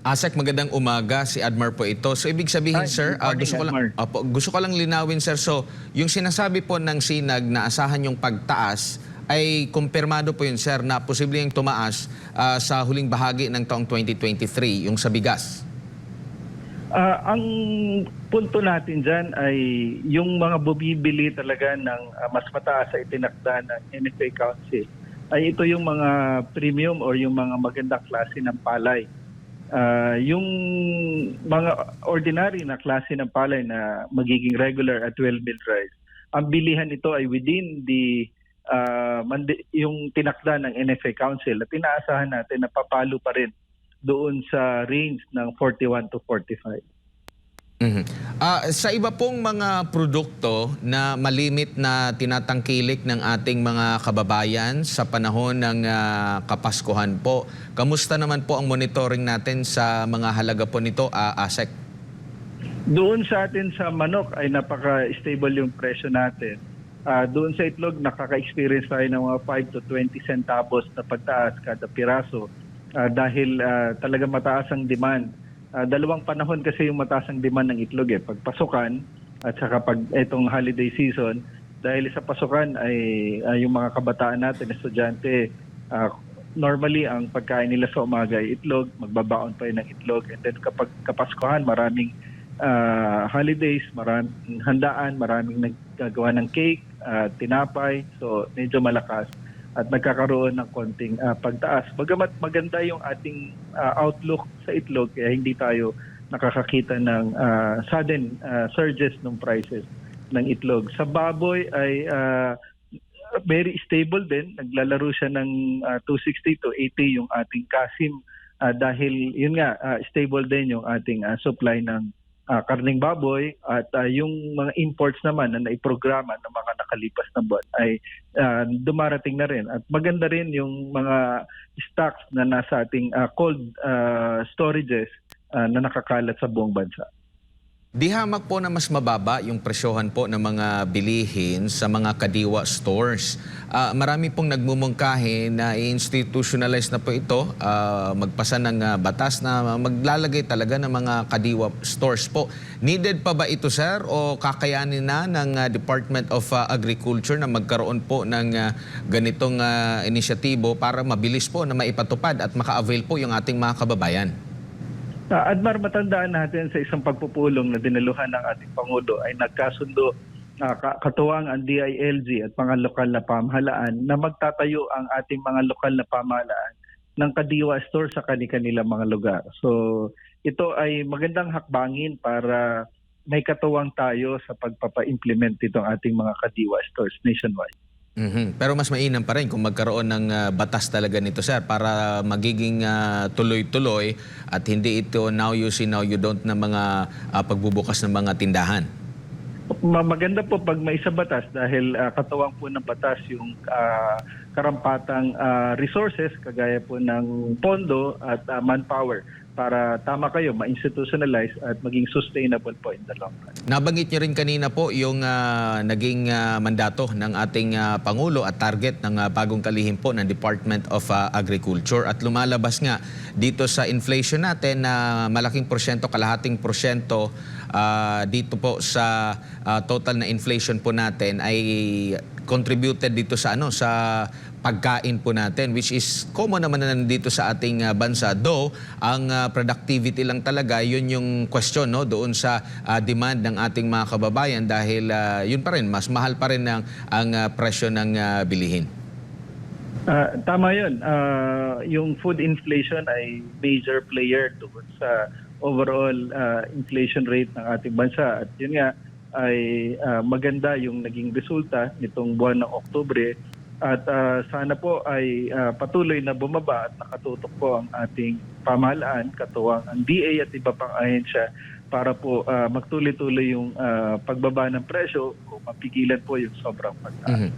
Asek, magandang umaga. Si Admar po ito. So, ibig sabihin, Hi, sir, good ah, morning, gusto, ko lang, opo, gusto ko lang linawin, sir. So, yung sinasabi po ng sinag na asahan yung pagtaas, ay kumpirmado po yun, sir, na posibleng tumaas ah, sa huling bahagi ng taong 2023, yung sa bigas. Ah, ang punto natin dyan ay yung mga bumibili talaga ng ah, mas mataas sa itinakda ng NFA Council ay ito yung mga premium or yung mga magandang klase ng palay. Ah, yung mga ordinary na klase ng palay na magiging regular at well-milled rice, ang bilihan ito ay within the ah, mandi- yung tinakda ng NFA Council at inaasahan natin na papalo pa rin doon sa range ng 41 to 45. Mhm. Ah, sa iba pong mga produkto na malimit na tinatangkilik ng ating mga kababayan sa panahon ng ah, Kapaskuhan po, kamusta naman po ang monitoring natin sa mga halaga po nito, ah, ASEC? Doon sa atin sa manok ay napaka-stable yung presyo natin. Ah, doon sa itlog, nakaka-experience tayo ng mga 5 to 20 centavos na pagtaas kada piraso Ah, dahil ah, talaga mataas ang demand. Ah, dalawang panahon kasi yung mataas ang demand ng itlog eh. Pag pasukan at saka pag itong holiday season, dahil sa pasukan ay ah, yung mga kabataan natin, estudyante, ah, normally ang pagkain nila sa umaga ay itlog, magbabaon pa yun ng itlog. And then kapag kapaskuhan, maraming ah, holidays, maraming handaan, maraming naggagawa ng cake, ah, tinapay, so medyo malakas at nagkakaroon ng konting ah, pagtaas. Bagamat maganda yung ating ah, outlook sa itlog, kaya hindi tayo nakakakita ng ah, sudden ah, surges ng prices ng itlog. Sa baboy ay ah, very stable din. Naglalaro siya ng ah, 260 to 80 yung ating kasim ah, dahil yun nga ah, stable din yung ating ah, supply ng ah, karning baboy at ah, yung mga imports naman na naiprograma ng mga nakalipas na buwan ay ah, dumarating na rin at maganda rin yung mga stocks na nasa ating ah, cold ah, storages ah, na nakakalat sa buong bansa. Di hamak po na mas mababa yung presyohan po ng mga bilihin sa mga kadiwa stores. Ah, marami pong nagmumungkahi na i-institutionalize na po ito, ah, magpasa ng ah, batas na maglalagay talaga ng mga kadiwa stores po. Needed pa ba ito sir o kakayanin na ng ah, Department of ah, Agriculture na magkaroon po ng ah, ganitong ah, inisyatibo para mabilis po na maipatupad at maka-avail po yung ating mga kababayan? Uh, Admar, matandaan natin sa isang pagpupulong na dinaluhan ng ating Pangulo ay nagkasundo uh, ka- katuwang ang DILG at mga lokal na pamahalaan na magtatayo ang ating mga lokal na pamahalaan ng kadiwa store sa kanilang mga lugar. So ito ay magandang hakbangin para may katuwang tayo sa pagpapa-implement itong ating mga kadiwa stores nationwide. Mhm. Pero mas mainam pa rin kung magkaroon ng ah, batas talaga nito, sir, para magiging ah, tuloy-tuloy at hindi ito now you see, now you don't na mga ah, pagbubukas ng mga tindahan. Ma- Maganda po pag may isa batas dahil ah, katuwang po ng batas yung ah, karampatang ah, resources kagaya po ng pondo at ah, manpower para tama kayo ma-institutionalize at maging sustainable po in the long run. Nabanggit niyo rin kanina po yung ah, naging ah, mandato ng ating ah, Pangulo at target ng ah, bagong kalihim po ng Department of ah, Agriculture at lumalabas nga dito sa inflation natin na malaking porsyento, kalahating porsyento ah, dito po sa ah, total na inflation po natin ay contributed dito sa ano sa pagkain po natin which is common naman na nandito sa ating ah, bansa though ang ah, productivity lang talaga yun yung question no doon sa ah, demand ng ating mga kababayan dahil ah, yun pa rin mas mahal pa rin ang ang ah, presyo ng ah, bilihin. Ah, tama 'yun. Ah, yung food inflation ay major player doon sa overall ah, inflation rate ng ating bansa at yun nga ay ah, maganda yung naging resulta nitong buwan ng Oktubre at ah, sana po ay ah, patuloy na bumaba at nakatutok po ang ating pamahalaan, katuwang ang DA at iba pang ahensya para po ah, magtuloy-tuloy yung ah, pagbaba ng presyo o mapigilan po yung sobrang pagtaas. Mhm.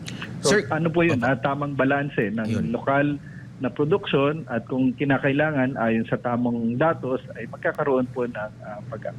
So, Sir- ano po yun? ah, tamang balanse ng Yun. lokal na produksyon at kung kinakailangan ayon sa tamang datos ay magkakaroon po ng ah, pag